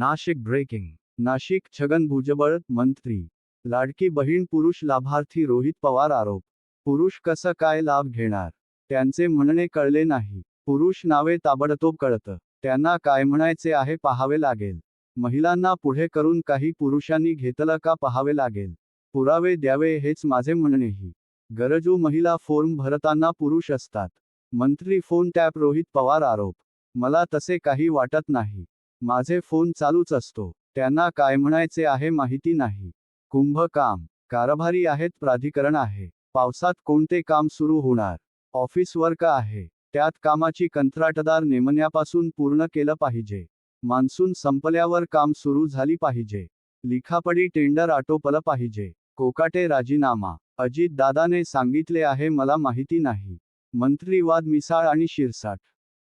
Nashik breaking Nashik Chhagan Bhujbal मंत्री लाडकी बहीण पुरुष लाभार्थी रोहित पवार आरोप पुरुष कसं काय लाभ घेणार? त्यांचे म्हणणे कळले नाही. पुरुष नावे ताबडतोब कळतं. त्यांना काय म्हणायचे आहे पाहावे लागेल. महिलांना पुढे करून काही पुरुषांनी घेतलं का पाहावे लागेल. पुरावे द्यावे हेच माझे म्हणणेही. गरजू महिला फॉर्म भरताना पुरुष असतात. मंत्री फोन टॅप रोहित पवार आरोप. मला तसे काही वाटत नाही. माझे फोन चालूच असतो. त्यांना काय म्हणायचे आहे माहिती नाही. कुंभ काम. कारभारी आहेत प्राधिकरण आहे. पावसात कोणते काम सुरू होणार? ऑफिस वर्क आहे. त्यात कामाची कंत्राटदार नेमण्यापासून पूर्ण केलं पाहिजे. मान्सून संपल्यावर काम सुरू झाली पाहिजे. लिखापडी टेंडर आटोपलं पाहिजे. कोकाटे राजीनामा. अजित दादाने सांगितले आहे मला माहिती नाही. मंत्रीवाद मिसाळ आणि शिरसाट.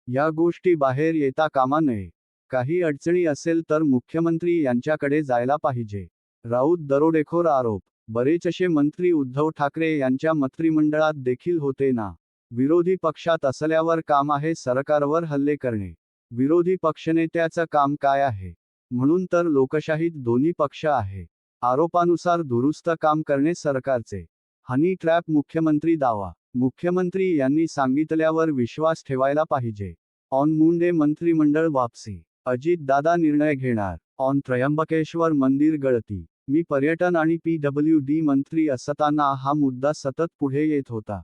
या गोष्टी बाहेर येता कामा नये. काही अडचणी असेल तर मुख्यमंत्री यांच्याकडे जायला पाहिजे. राऊत दरोडेखोर आरोप. बरेचसे मंत्री उद्धव ठाकरे यांच्या मंत्रिमंडळात देखील होते ना? विरोधी पक्षात असल्यावर काम आहे सरकारवर हल्ले करणे. विरोधी पक्षनेत्याचं काम काय आहे? म्हणून तर लोकशाहीत दोन्ही पक्ष आहे. आरोपानुसार दुरुस्त काम करणे सरकारचे. हनी ट्रॅप मुख्यमंत्री दावा. मुख्यमंत्री यांनी सांगितल्यावर विश्वास ठेवायला पाहिजे. ऑन मुंडे मंत्रिमंडळ वापसी. अजित दादा निर्णय घेणार. ऑन त्र्यंबकेश्वर मंदिर गळती. मी पर्यटन आणि पी डब्ल्यू डी मंत्री असताना हा मुद्दा सतत पुढे येत होता.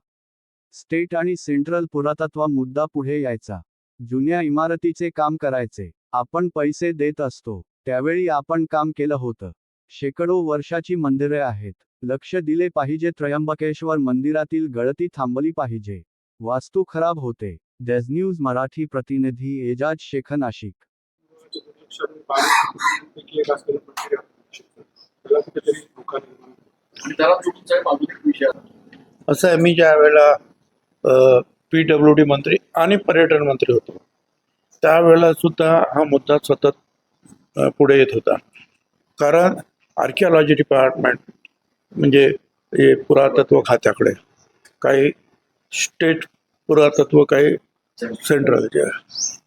स्टेट आणि सेंट्रल पुरातत्व मुद्दा पुढे यायचा. जुन्या इमारतीचे काम करायचे. आपण पैसे देत असतो. त्यावेळी आपण काम केलं होतं. शेकडो वर्षाची मंदिरे आहेत. लक्ष दिले पाहिजे त्र्यंबकेश्वर मंदिरातील गळती थांबली पाहिजे. वास्तू खराब होते. डेज न्यूज मराठी प्रतिनिधी एजाज शेख नाशिक पैकी एक असलेलं मंदिर त्याला कुठेतरी धोका निर्माण आणि त्याला चुकीचा आहे विषय असं आहे मी ज्या वेळेला पी डब्ल्यू डी मंत्री आणि पर्यटन मंत्री होतो त्यावेळेला सुद्धा हा मुद्दा सतत पुढे येत होता. कारण आर्किओलॉजी डिपार्टमेंट म्हणजे हे पुरातत्व खात्याकडे काही स्टेट पुरातत्व काही सेंट्रल जे आहे.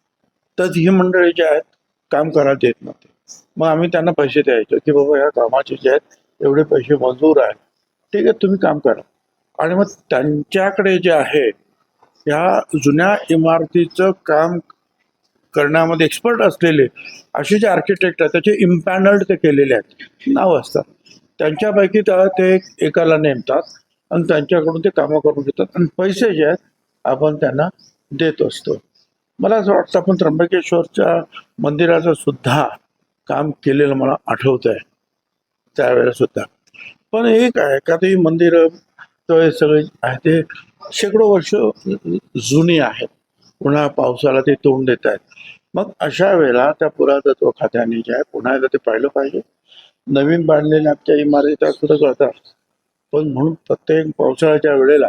तर ही मंडळी जी आहेत काम करायला देत नव्हते. मग आम्ही त्यांना पैसे द्यायचो की बाबा या कामाचे जे आहेत एवढे पैसे मंजूर आहेत. ठीक आहे तुम्ही काम करा. आणि मग त्यांच्याकडे जे आहे ह्या जुन्या इमारतीचं काम करण्यामध्ये एक्सपर्ट असलेले असे जे आर्किटेक्ट आहेत त्याचे इम्पॅनल्ड ते केलेले आहेत. नाव असतात. त्यांच्यापैकी त्या ते एकाला नेमतात आणि त्यांच्याकडून ते कामं करून घेतात आणि पैसे जे आहेत आपण त्यांना देत असतो. मला असं वाटतं आपण त्र्यंबकेश्वरच्या मंदिराचं सुद्धा काम केलेलं मला आठवतं आहे त्यावेळेला सुद्धा. पण एक आहे का ते मंदिरं तर हे सगळे आहे ते शेकडो वर्ष जुनी आहेत. पुन्हा पावसाला ते तोंड देत आहेत. मग अशा वेळेला त्या पुरातत्व खात्याने जे आहे पुन्हा एकदा ते पाहिलं पाहिजे. नवीन बांधलेल्या आमच्या इमारती सुद्धा कळतात? पण म्हणून प्रत्येक पावसाळ्याच्या वेळेला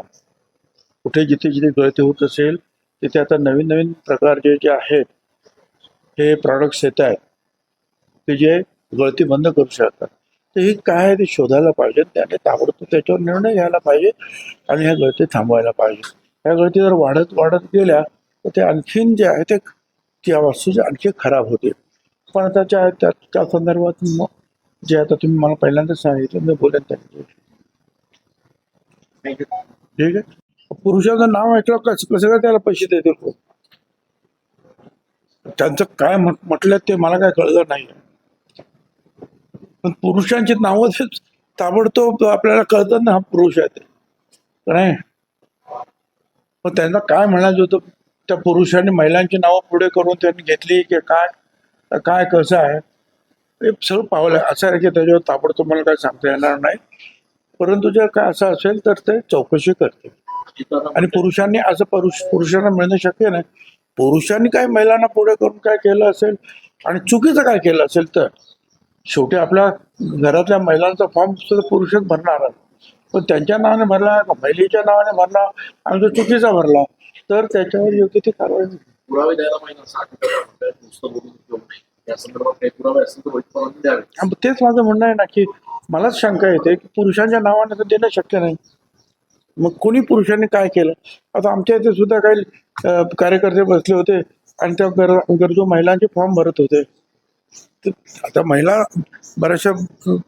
कुठे जिथे जिथे गळती होत असेल तिथे आता नवीन नवीन प्रकारचे जे आहेत हे प्रॉडक्ट्स येत आहेत ते जे गळती बंद करू शकतात. तर हे काय आहे ते शोधायला पाहिजे त्याने ताबडतोब त्याच्यावर निर्णय घ्यायला पाहिजे आणि ह्या गळती थांबवायला पाहिजे. ह्या गळती जर वाढत वाढत गेल्या तर ते आणखीन जे आहे ते त्या वस्तू आणखी खराब होतील. पण आता ज्या त्या त्या संदर्भात जे आता तुम्ही मला पहिल्यांदाच सांगितलं मी बोलेन त्यांच्याशी ठीक आहे? पुरुषाचं नाव ऐकलं कसं कसं काय त्याला पैसे देतील? त्यांचं काय म्हटलं ते मला काय कळलं नाही. पण पुरुषांची नावं ताबडतोब आपल्याला कळत ना हा पुरुष आहे ते. नाही. पण त्यांना काय म्हणायचं होतं? त्या पुरुषांनी महिलांची नावं पुढे करून त्यांनी घेतली की काय? काय कसं आहे? हे सर्व पावलं असं आहे की त्याच्यावर ताबडतोब मला काय सांगता येणार नाही. परंतु जर काय असं असेल तर ते चौकशी करते आणि पुरुषांनी असं पुरुष पुरुषांना मिळणं शक्य नाही. पुरुषांनी काय महिलांना पुढे करून काय केलं असेल आणि चुकीचं काय केलं असेल तर शेवटी आपल्या घरातल्या महिलांचा फॉर्म सुद्धा पुरुषच भरणार पण त्यांच्या नावाने भरला महिलेच्या नावाने भरला आणि तो चुकीचा भरला तर त्याच्यावर योग्य ती कारवाई. पुरावे द्यायला पाहिजे तेच माझं म्हणणं आहे ना की मलाच शंका येते की पुरुषांच्या नावाने तर देणं शक्य नाही. मग कोणी पुरुषांनी काय केलं? आता आमच्या इथे सुद्धा काही कार्यकर्ते बसले होते आणि त्या गर गरजू महिलांचे फॉर्म भरत होते. आता महिला बऱ्याचशा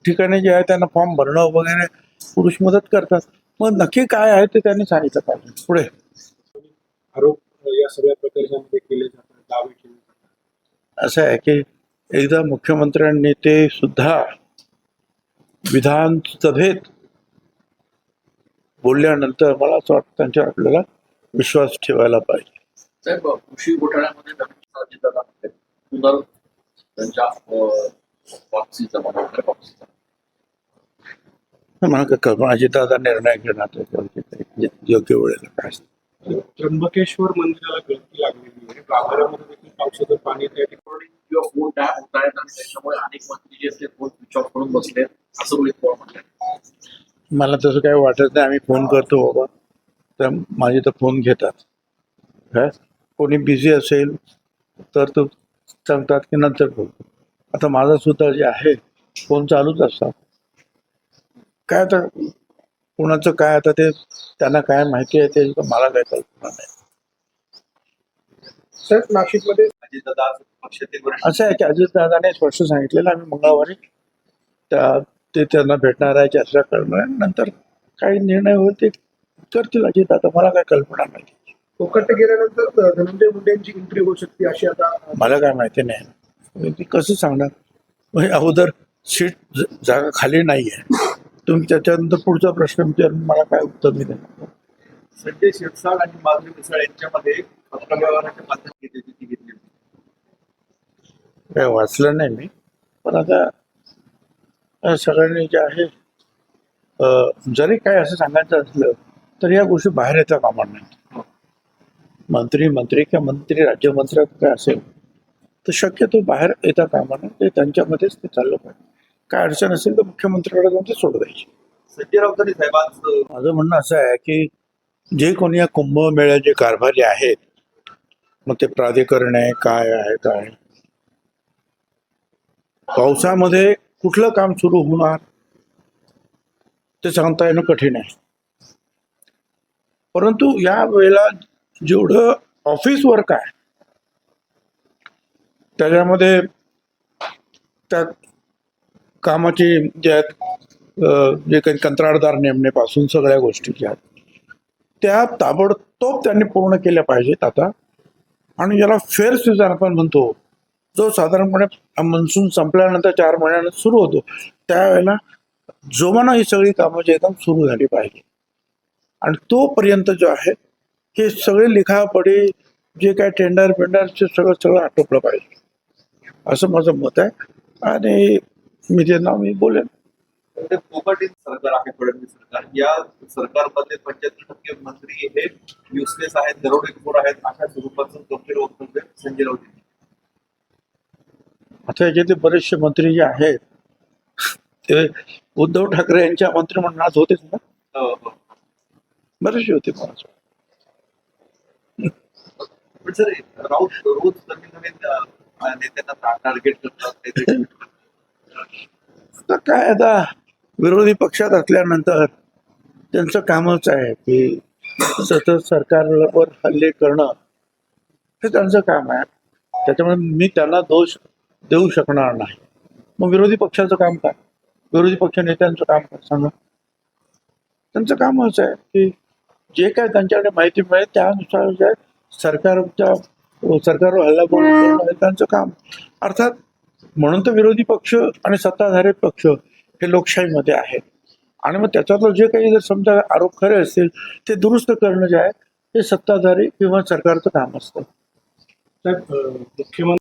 ठिकाणी जे आहे त्यांना फॉर्म भरणं वगैरे पुरुष मदत करतात. मग नक्की काय आहे ते त्यांनी सांगितलं पाहिजे. पुढे. आरोप या सगळ्या प्रकरणामध्ये केले जातात दावे केले जातात. असं आहे की एकदा मुख्यमंत्र्यांनी ते सुद्धा विधानसभेत बोलल्यानंतर मला असं वाटतं त्यांच्यावर आपल्याला विश्वास ठेवायला पाहिजे. साहेब कृषी घोटाळ्यामध्ये नवीन त्यांच्या वापसीचा मला अजितदादा निर्णय घेणार योग्य वेळेला काय. त्र्यंबकेश्वर मंदिराला गळती लागलेली आहे. गाभाऱ्यामध्ये देखील पावसाचं पाणी त्या ठिकाणी किंवा फोन टॅप होत आहेत आणि त्याच्यामुळे अनेक मंत्री जे आहेत ते फोन स्विच ऑफ करून बसलेत. असं रोहित पवार म्हणतात. मला तसं काही वाटत नाही. आम्ही फोन करतो बाबा. तर माझे तर फोन घेतात. काय कोणी बिझी असेल तर तो सांगतात की नंतर बोलतो आता माझा सुद्धा जे आहे फोन चालूच असतात. काय आता कोणाचं काय आता ते त्यांना काय माहिती आहे ते मला काय कल्पना नाही. सर नाशिकमध्ये असं आहे की अजितदादाने स्पष्ट सांगितलेलं आम्ही मंगळवारी त्या ते त्यांना भेटणार आहे चर्चा करणार आहे. नंतर काही निर्णय होईल ते करतील अजितदादा मला काय कल्पना नाही. कोकट गेल्यानंतर धनंजय मुंडे यांची एंट्री होऊ शकते अशी आता मला काय माहिती नाही. ती कसं सांगणार? म्हणजे अगोदर सीट जागा खाली नाही आहे तुम्ही त्याच्यानंतर पुढचा प्रश्न विचारून मला काय उत्तर मी देणार संजय शिरसाट आणि माधुरी मिसाळ यांच्यामध्ये पत्रव्यवहाराच्या माध्यमातून ती घेतली होती. काय वाचलं नाही मी. पण आता सगळ्यांनी जे आहे जरी काय असं सांगायचं असलं तर या गोष्टी बाहेर येता कामा नाही मंत्री मंत्री किंवा मंत्री राज्यमंत्री काय असेल तर शक्यतो बाहेर येता कामा नये ते त्यांच्यामध्येच ते चाललं पाहिजे. काय अडचण असेल तर मुख्यमंत्र्याकडे जाऊन ते सोडवायची द्यायची. संजय राऊतांनी साहेबांचं माझं म्हणणं असं आहे की जे कोणी या कुंभमेळ्याचे कारभारी आहेत मग ते प्राधिकरण आहे काय आहे काय. पावसामध्ये कुठलं काम सुरू होणार? ते सांगता येणं कठीण आहे. परंतु या वेळेला जेवढं ऑफिस वर्क आहे त्याच्यामध्ये त्या कामाची जे आहेत जे काही कंत्राटदार नेमण्यापासून सगळ्या गोष्टी ज्या आहेत त्या ताबडतोब त्यांनी पूर्ण केल्या पाहिजेत आता. आणि ज्याला फेअर सीझन आपण म्हणतो जो साधारणपणे मनसून संपल्यानंतर चार महिन्यानंतर सुरू होतो त्यावेळेला जोमानं ही सगळी कामं जे एकदम सुरू झाली पाहिजे. आणि तोपर्यंत जो आहे हे सगळे लिखापडी जे काय टेंडर पेंडरचे सगळं सगळं आटोपलं पाहिजे. असं माझं मत आहे. आणि मी ते नाव मी बोलेन. म्हणजे कोकटीन सरकार आहे फडणवीस सरकार. या सरकारमध्ये पंच्याहत्तर टक्के मंत्री हे युसलेस आहेत दरोडेखोर आहेत अशा स्वरूपाचं गंभीर वक्तव्य संजय राऊत. आता याच्यातले बरेचसे मंत्री जे आहेत ते उद्धव ठाकरे यांच्या मंत्रिमंडळात होतेच ना? अं, अं. बरेचसे होते मला सर राऊत रोज नवीन नवीन अं, नेत्यांना टार्गेट करतात काय आता विरोधी पक्षात असल्यानंतर त्यांचं कामच आहे की सतत सरकारवर हल्ले करणं हे त्यांचं काम आहे. त्याच्यामुळे मी त्यांना दोष देऊ शकणार नाही. मग विरोधी पक्षाचं काम काय? विरोधी पक्ष नेत्यांचं काम काय? सांगा. त्यांचं कामच आहे की जे काय त्यांच्याकडे माहिती मिळेल त्यानुसार जे सरकारच्या सरकारवर हल्ला करून त्यांचं काम. अर्थात म्हणून तर विरोधी पक्ष आणि सत्ताधारी पक्ष हे लोकशाहीमध्ये आहेत. आणि मग त्याच्यातलं जे काही जर समजा आरोप खरे असतील ते दुरुस्त करणं जे आहे ते सत्ताधारी किंवा सरकारचं काम असतं. मुख्यमंत्री